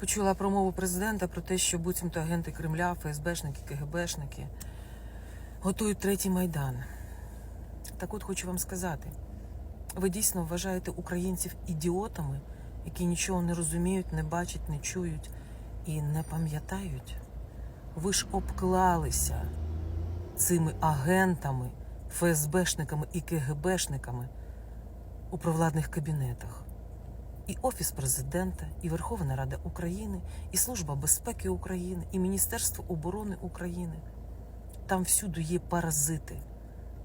почула промову президента про те, що буцімто агенти Кремля, ФСБшники, КГБшники готують третій майдан. Так от хочу вам сказати: ви дійсно вважаєте українців ідіотами, які нічого не розуміють, не бачать, не чують і не пам'ятають? Ви ж обклалися цими агентами, ФСБшниками і КГБшниками у провладних кабінетах. І Офіс президента, і Верховна Рада України, і Служба безпеки України, і Міністерство оборони України. Там всюди є паразити.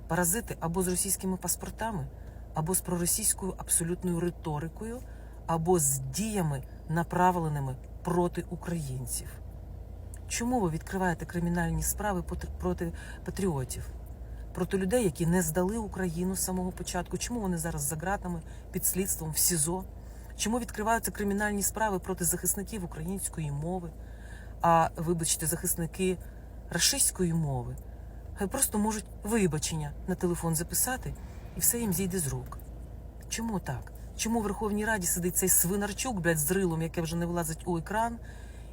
Паразити або з російськими паспортами, або з проросійською абсолютною риторикою, або з діями, направленими проти українців. Чому ви відкриваєте кримінальні справи проти- патріотів? Проти людей, які не здали Україну з самого початку? Чому вони зараз за ґратами під слідством в СІЗО? Чому відкриваються кримінальні справи проти захисників української мови? А вибачте, захисники рашистської мови хай просто можуть вибачення на телефон записати, і все їм зійде з рук. Чому так? Чому в Верховній Раді сидить цей свинарчук, блядь, з рилом, яке вже не вилазить у екран,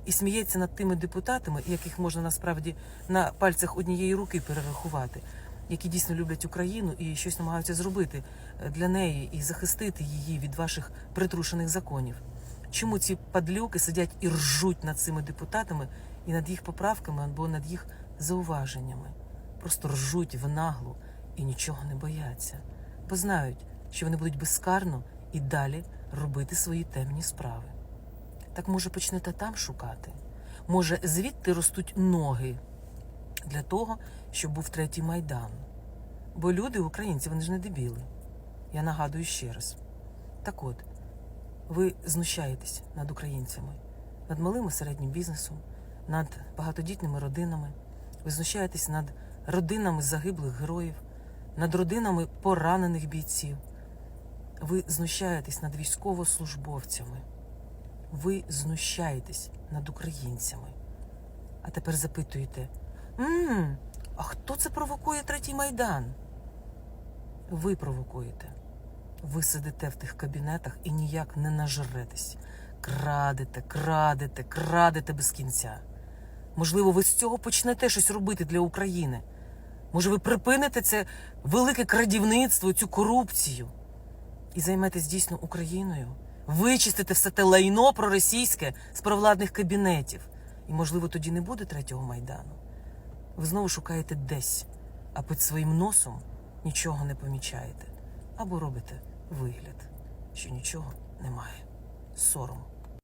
і сміється над тими депутатами, яких можна насправді на пальцях однієї руки перерахувати, які дійсно люблять Україну і щось намагаються зробити е, для неї і захистити її від ваших притрушених законів? Чому ці падлюки сидять і ржуть над цими депутатами і над їх поправками або над їх зауваженнями? Просто ржуть в наглу і нічого не бояться, бо знають, що вони будуть безкарно і далі робити свої темні справи. Так може почнете там шукати? Може, звідти ростуть ноги для того, щоб був третій майдан. Бо люди, українці, вони ж не дебіли. Я нагадую ще раз. Так от, ви знущаєтесь над українцями, над малим і середнім бізнесом, над багатодітними родинами. Ви знущаєтесь над родинами загиблих героїв, над родинами поранених бійців. Ви знущаєтесь над військовослужбовцями. Ви знущаєтесь над українцями. А тепер запитуєте: «М, а хто це провокує третій майдан? Ви провокуєте. Ви сидите в тих кабінетах і ніяк не нажретесь. Крадете, крадете, крадете без кінця. Можливо, ви з цього почнете щось робити для України. Може, ви припините це велике крадівництво, цю корупцію і займетесь дійсно Україною, вичистите все те лайно проросійське з провладних кабінетів. І, можливо, тоді не буде третього майдану. Ви знову шукаєте десь, а під своїм носом нічого не помічаєте. Або робите вигляд, що нічого немає. Сором.